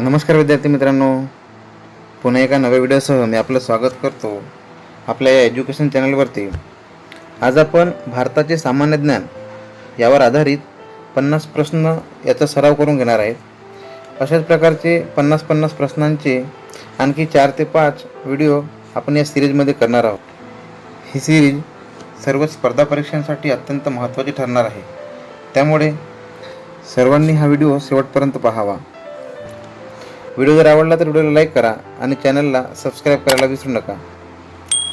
नमस्कार विद्यार्थी मित्रांनो. पुन्हा एका नव्या व्हिडिओसह मी आपलं स्वागत करतो आपल्या या एज्युकेशन चॅनलवरती. आज आपण भारताचे सामान्य ज्ञान यावर आधारित पन्नास प्रश्न याचा सराव करून घेणार आहेत. अशाच प्रकारचे पन्नास पन्नास प्रश्नांचे आणखी चार ते पाच व्हिडिओ आपण या सिरीजमध्ये करणार आहोत. ही सिरीज सर्व स्पर्धा परीक्षांसाठी अत्यंत महत्त्वाची ठरणार आहे. त्यामुळे सर्वांनी हा व्हिडिओ शेवटपर्यंत पाहावा. व्हिडिओ जर आवडला तर व्हिडिओला लाईक करा आणि चॅनलला सबस्क्राईब करायला विसरू नका.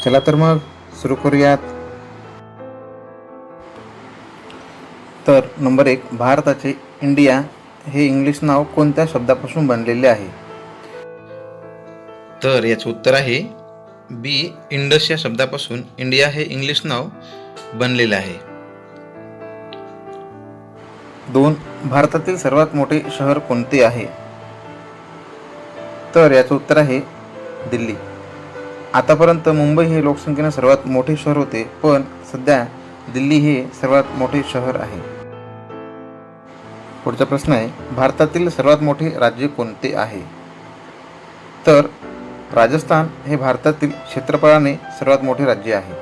चला तर मग सुरू करूयात. तर नंबर एक भारताचे इंडिया हे इंग्लिश नाव कोणत्या शब्दापासून बनलेले आहे? तर याचं उत्तर आहे बी इंडस या शब्दापासून इंडिया हे इंग्लिश नाव बनलेले आहे. दोन भारतातील सर्वात मोठे शहर कोणते आहे? तर याचं उत्तर आहे दिल्ली. आतापर्यंत मुंबई हे लोकसंख्येने सर्वात मोठे शहर होते पण सध्या दिल्ली हे सर्वात मोठे शहर आहे. पुढचा प्रश्न आहे भारतातील सर्वात मोठे राज्य कोणते आहे? तर राजस्थान हे भारतातील क्षेत्रफळाने सर्वात मोठे राज्य आहे.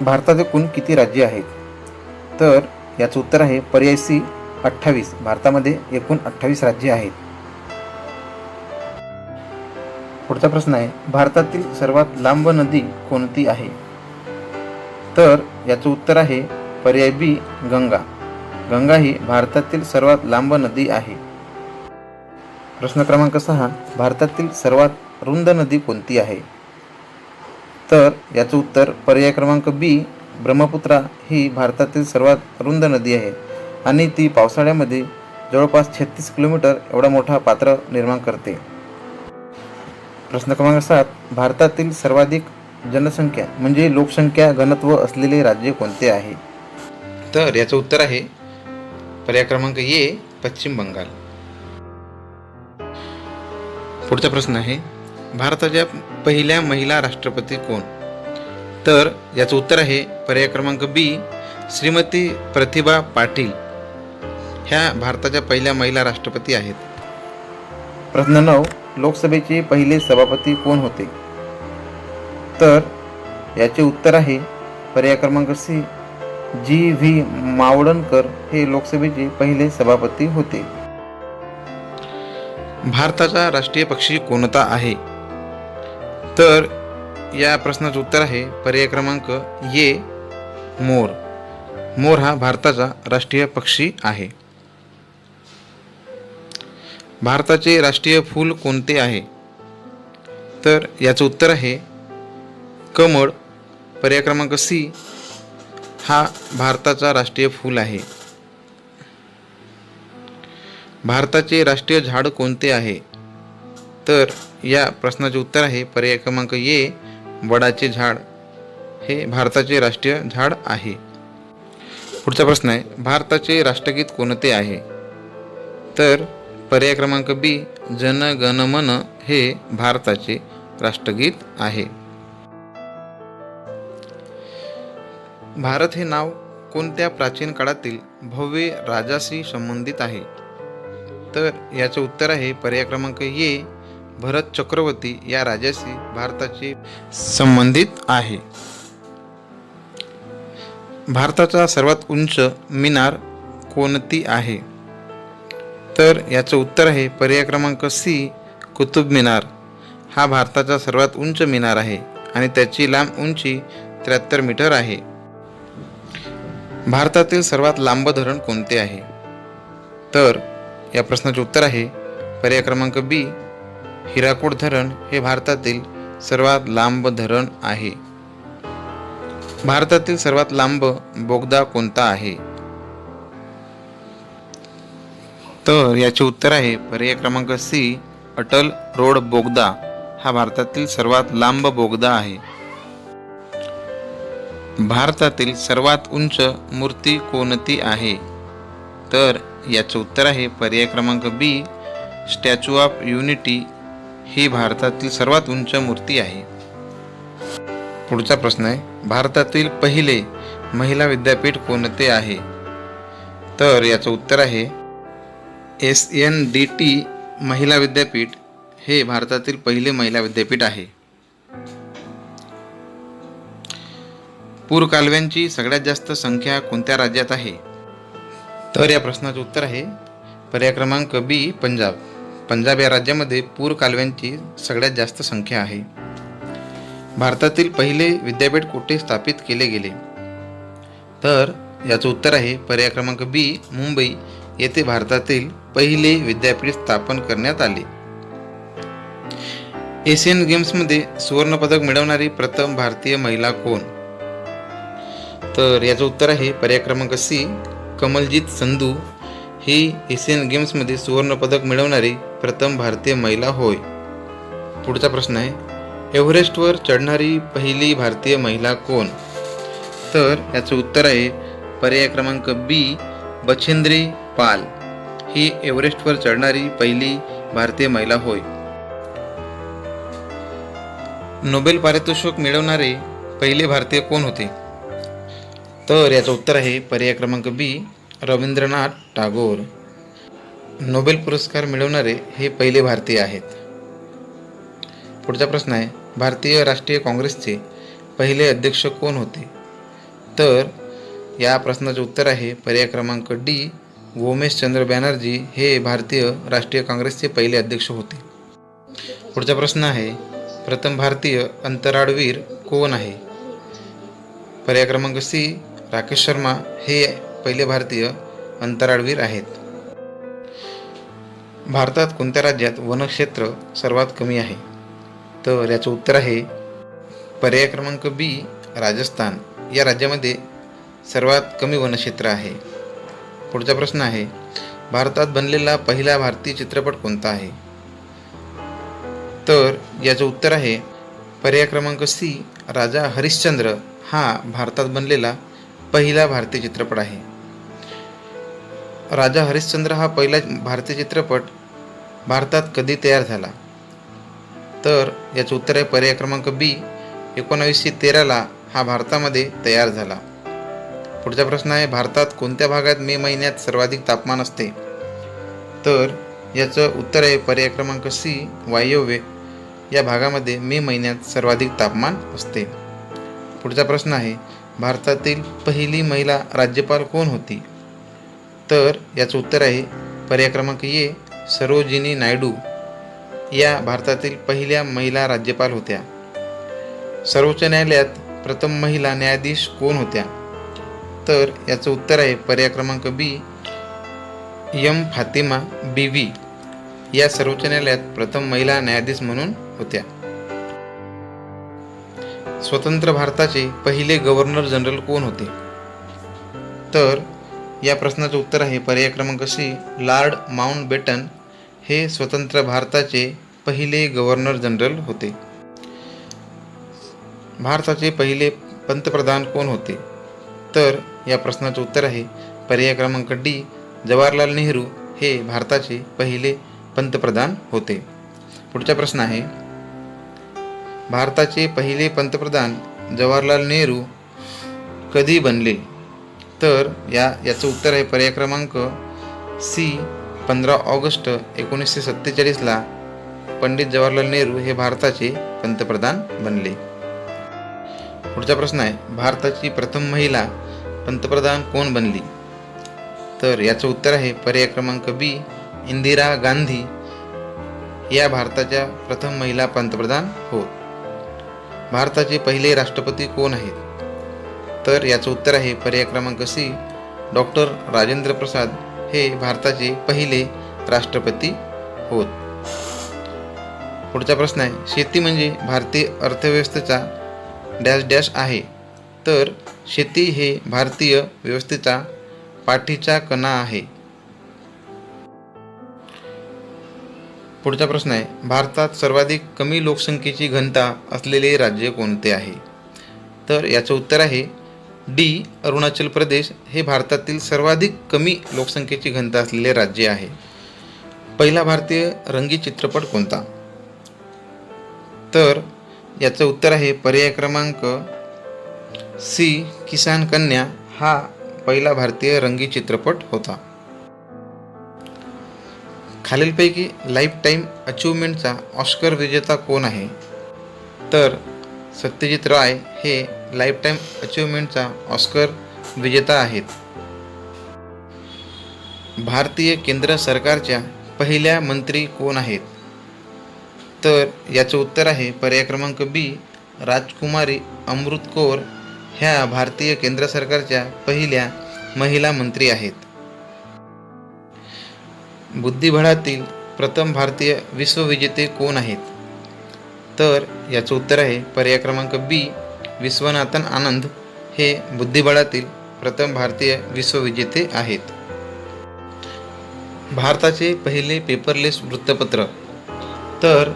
भारतात एकूण किती राज्य आहेत? तर याचं उत्तर आहे पर्याय सी अठ्ठावीस. भारतामध्ये एकूण अठ्ठावीस राज्ये आहेत. पुढचा प्रश्न आहे भारतातील सर्वात लांब नदी कोणती आहे? तर याचं उत्तर आहे पर्याय बी गंगा. गंगा ही भारतातील सर्वात लांब नदी आहे. प्रश्न क्रमांक सहा भारतातील सर्वात रुंद नदी कोणती आहे? तर याचं उत्तर पर्याय क्रमांक बी ब्रह्मपुत्रा ही भारतातील सर्वात रुंद नदी आहे आणि ती पावसाळ्यामध्ये जवळपास छत्तीस किलोमीटर एवढा मोठा पात्र निर्माण करते. प्रश्न क्रमांक सात भारतातील सर्वाधिक जनसंख्या म्हणजे लोकसंख्या घनत्व असलेले राज्य कोणते आहे? तर याचं उत्तर आहे पर्याय क्रमांक ए पश्चिम बंगाल. पुढचा प्रश्न आहे भारताच्या पहिल्या महिला राष्ट्रपती कोण? तर याचं उत्तर आहे पर्याय क्रमांक बी श्रीमती प्रतिभा पाटील. ह्या भारताच्या पहिल्या महिला राष्ट्रपती आहेत. प्रश्न नऊ लोकसभेचे पहिले सभापती कोण होते? तर याचे उत्तर आहे पर्याय क्रमांक सी. जी. व्ही. मावडणकर हे लोकसभेचे पहिले सभापती होते. भारताचा राष्ट्रीय पक्षी कोणता आहे? तर या प्रश्नाचं उत्तर आहे पर्याय क्रमांक ये मोर. मोर हा भारताचा राष्ट्रीय पक्षी आहे. भारताचे राष्ट्रीय फूल कोणते आहे? तर याचं उत्तर आहे कमळ. पर्याय क्रमांक सी हा भारताचा राष्ट्रीय फूल आहे. भारताचे राष्ट्रीय झाड कोणते आहे? तर या प्रश्नाचे उत्तर आहे पर्याय क्रमांक ए वडाचे झाड. हे भारताचे राष्ट्रीय झाड आहे. पुढचा प्रश्न आहे भारताचे राष्ट्रगीत कोणते आहे? तर पर्याय क्रमांक बी जनगणमन मन हे भारताचे राष्ट्रगीत आहे. भारत हे नाव कोणत्या प्राचीन काळातील भव्य राजाशी संबंधित आहे? तर याचे उत्तर आहे पर्याय क्रमांक ये भरत चक्रवर्ती या राजाशी भारताचे संबंधित आहे. भारताचा सर्वात उंच मिनार कोणती आहे? तर याचं उत्तर आहे पर्याय क्रमांक सी कुतुब मिनार. हा भारताचा सर्वात उंच मिनार आहे आणि त्याची लांब उंची त्र्याहत्तर मीटर आहे. भारतातील सर्वात लांब धरण कोणते आहे? तर या प्रश्नाचे उत्तर आहे पर्याय क्रमांक बी हिराकूड धरण हे भारतातील सर्वात लांब धरण आहे. भारतातील सर्वात लांब बोगदा कोणता आहे? तर याचे उत्तर आहे पर्याय क्रमांक सी अटल रोड बोगदा. हा भारतातील सर्वात लांब बोगदा आहे. भारतातील सर्वात उंच मूर्ती कोणती आहे? तर याचं उत्तर आहे पर्याय क्रमांक बी स्टॅच्यू ऑफ युनिटी ही भारतातील सर्वात उंच मूर्ती आहे. पुढचा प्रश्न आहे भारतातील पहिले महिला विद्यापीठ कोणते आहे? तर याचं उत्तर आहे एस एन डी टी महिला विद्यापीठ हे भारतातील पहिले महिला विद्यापीठ आहे. पूर कालव्यांची सगळ्यात जास्त संख्या कोणत्या राज्यात आहे? तर या प्रश्नाचं उत्तर आहे पर्याय क्रमांक बी पंजाब. पंजाब या राज्यामध्ये पूर कालव्यांची सगळ्यात जास्त संख्या आहे. भारतातील पहिले विद्यापीठ कुठे स्थापित केले गेले? तर याचं उत्तर आहे पर्याय क्रमांक बी मुंबई. येथे भारतातील पहिले विद्यापीठ स्थापन करण्यात आले. एशियन गेम्समध्ये सुवर्णपदक मिळवणारी प्रथम भारतीय महिला कोण? तर याचं उत्तर आहे पर्याय क्रमांक सी कमलजीत संधू. ही एशियन गेम्समध्ये सुवर्णपदक मिळवणारी प्रथम भारतीय महिला होय. पुढचा प्रश्न आहे एव्हरेस्टवर चढणारी पहिली भारतीय महिला कोण? तर याचं उत्तर आहे पर्याय क्रमांक बी बछेंद्री पाल. ही एव्हरेस्टवर चढणारी पहिली भारतीय महिला होय. नोबेल पारितोषिक मिळवणारे पहिले भारतीय कोण होते? तर याचं उत्तर आहे पर्याय क्रमांक बी रवींद्रनाथ टागोर. नोबेल पुरस्कार मिळवणारे हे पहिले भारतीय आहेत. पुढचा प्रश्न आहे भारतीय राष्ट्रीय काँग्रेसचे पहिले अध्यक्ष कोण होते? तर या प्रश्नाचे उत्तर आहे पर्याय क्रमांक डी गोमेशचंद्र बॅनर्जी हे भारतीय राष्ट्रीय काँग्रेसचे पहिले अध्यक्ष होते. पुढचा प्रश्न आहे प्रथम भारतीय अंतराळवीर कोण आहे? पर्याय क्रमांक सी राकेश शर्मा हे पहिले भारतीय अंतराळवीर आहेत. भारतात कोणत्या राज्यात वनक्षेत्र सर्वात कमी आहे? तर याचं उत्तर आहे पर्याय क्रमांक बी राजस्थान. या राज्यामध्ये सर्वात कमी वनक्षेत्र आहे. पुढचा प्रश्न आहे भारतात बनलेला पहिला भारतीय चित्रपट कोणता आहे? तर याचं उत्तर आहे पर्याय क्रमांक सी राजा हरिश्चंद्र हा भारतात बनलेला पहिला भारतीय चित्रपट आहे. राजा हरिश्चंद्र हा पहिला भारतीय चित्रपट भारतात कधी तयार झाला? तर याचं उत्तर आहे पर्याय क्रमांक बी एकोणावीसशे तेराला हा भारतामध्ये तयार झाला. पुढचा प्रश्न आहे भारतात कोणत्या भागात मे महिन्यात सर्वाधिक तापमान असते? तर याचं उत्तर आहे पर्याय क्रमांक सी वायव्य. या भागामध्ये मे महिन्यात सर्वाधिक तापमान असते. पुढचा प्रश्न आहे भारतातील पहिली महिला राज्यपाल कोण होती? तर याचं उत्तर आहे पर्याय क्रमांक ए सरोजिनी नायडू. या भारतातील पहिल्या महिला राज्यपाल होत्या. सर्वोच्च न्यायालयात प्रथम महिला न्यायाधीश कोण होत्या? तर याचं उत्तर आहे पर्याय क्रमांक बी यम फातिमा बीवी या सर्वोच्च न्यायालयात प्रथम महिला न्यायाधीश म्हणून होत्या. स्वतंत्र भारताचे पहिले गव्हर्नर जनरल कोण होते? तर या प्रश्नाचं उत्तर आहे पर्याय क्रमांक सी लॉर्ड माउंट बेटन हे स्वतंत्र भारताचे पहिले गव्हर्नर जनरल होते. भारताचे पहिले पंतप्रधान कोण होते? तर या प्रश्नाचं उत्तर आहे. पर्याय क्रमांक डी जवाहरलाल नेहरू हे भारताचे पहिले पंतप्रधान होते. पुढचा प्रश्न आहे भारताचे पहिले पंतप्रधान जवाहरलाल नेहरू कधी बनले? तर या याचं उत्तर आहे पर्याय क्रमांक सी पंधरा ऑगस्ट एकोणीसशे सत्तेचाळीसला पंडित जवाहरलाल नेहरू हे भारताचे पंतप्रधान बनले. पुढचा प्रश्न आहे भारताची प्रथम महिला पंतप्रधान कोण बनली? तर याचं उत्तर आहे पर्याय क्रमांक बी इंदिरा गांधी या भारताच्या प्रथम महिला पंतप्रधान होत. भारताचे पहिले राष्ट्रपती कोण आहेत? तर याचं उत्तर आहे पर्याय क्रमांक सी डॉक्टर राजेंद्र प्रसाद हे भारताचे पहिले राष्ट्रपती होत. पुढचा प्रश्न आहे शेती म्हणजे भारतीय अर्थव्यवस्थेचा डॅश डॅश आहे. तर शेती हे भारतीय व्यवस्थेचा पाठीचा कणा आहे. पुढचा प्रश्न आहे भारतात सर्वाधिक कमी लोकसंख्येची घनता असलेले राज्य कोणते आहे? तर याचं उत्तर आहे डी अरुणाचल प्रदेश हे भारतातील सर्वाधिक कमी लोकसंख्येची घनता असलेले राज्य आहे. पहिला भारतीय रंगी चित्रपट कोणता? तर याचं उत्तर आहे पर्याय क्रमांक सी. किसान कन्या हा पहिला भारतीय रंगी चित्रपट होता. खालीलपैकी लाईफ टाईम अचिव्हमेंटचा ऑस्कर विजेता कोण आहे? तर सत्यजित राय हे लाईफ टाईम अचिव्हमेंटचा ऑस्कर विजेता आहेत. भारतीय केंद्र सरकारच्या पहिल्या मंत्री कोण आहेत? तर याचं उत्तर आहे पर्याय क्रमांक बी. राजकुमारी अमृत कौर ह्या भारतीय केंद्र सरकारच्या पहिल्या महिला मंत्री आहेत. बुद्धिबळातील प्रथम भारतीय विश्वविजेते कोण आहेत? तर याचं उत्तर आहे पर्याय क्रमांक बी विश्वनाथन आनंद. हे बुद्धिबळातील प्रथम भारतीय विश्वविजेते आहेत. भारताचे पहिले पेपरलेस वृत्तपत्र. तर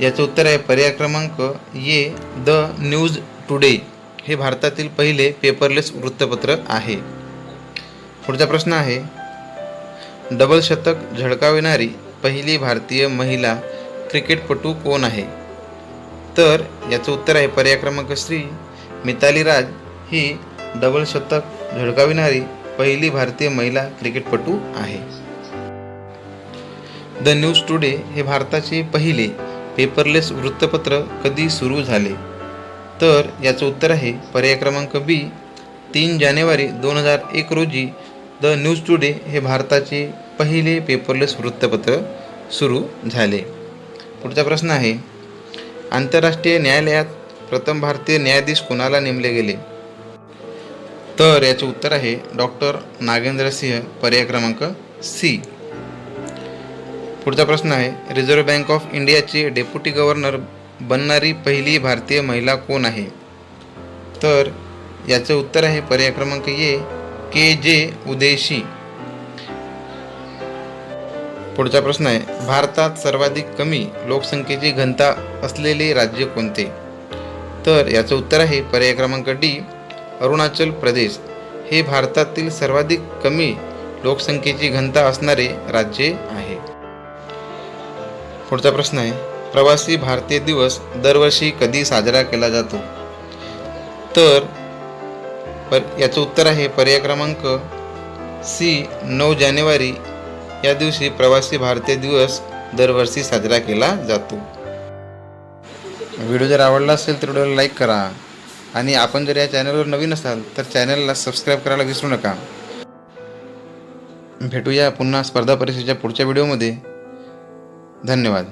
याचं उत्तर आहे पर्याय क्रमांक ये द न्यूज टुडे. हे भारतातील पहिले पेपरलेस वृत्तपत्र आहे. पुढचा प्रश्न आहे डबल शतक झळकाविणारी पहिली भारतीय महिला क्रिकेटपटू कोण आहे? तर याचं उत्तर आहे पर्याय क्रमांक श्री मिताली राज ही डबल शतक झळकाविणारी पहिली भारतीय महिला क्रिकेटपटू आहे. द न्यूज टुडे हे भारताचे पहिले पेपरलेस वृत्तपत्र कधी सुरू झाले? तर याचं उत्तर आहे पर्याय क्रमांक बी. तीन जानेवारी दोन हजार एक रोजी द न्यूज टुडे हे भारताचे पहिले पेपरलेस वृत्तपत्र सुरू झाले. पुढचा प्रश्न आहे आंतरराष्ट्रीय न्यायालयात प्रथम भारतीय न्यायाधीश कोणाला नेमले गेले? तर याचे उत्तर आहे डॉक्टर नागेंद्र सिंह पर्याय क्रमांक सी. पुढचा प्रश्न आहे रिझर्व्ह बँक ऑफ इंडियाचे डेप्युटी गव्हर्नर बनणारी पहिली भारतीय महिला कोण आहे? तर याचे उत्तर आहे पर्याय क्रमांक ये के जे उदेशी पुढचा प्रश्न आहे भारतात सर्वाधिक कमी लोकसंख्येची घनता असलेले राज्य कोणते? तर याचं उत्तर आहे पर्याय क्रमांक डी अरुणाचल प्रदेश. हे भारतातील सर्वाधिक कमी लोकसंख्येची घनता असणारे राज्य आहे. पुढचा प्रश्न आहे प्रवासी भारतीय दिवस दरवर्षी कधी साजरा केला जातो? तर पर याचं उत्तर आहे पर्याय क्रमांक सी नऊ जानेवारी. या दिवशी प्रवासी भारतीय दिवस दरवर्षी साजरा केला जातो. व्हिडिओ जर आवडला असेल तर व्हिडिओला लाईक करा. आणि आपण जर या चॅनलवर नवीन असाल तर चॅनलला सबस्क्राईब करायला विसरू नका. भेटूया पुन्हा स्पर्धा परीक्षेच्या पुढच्या व्हिडिओमध्ये. धन्यवाद.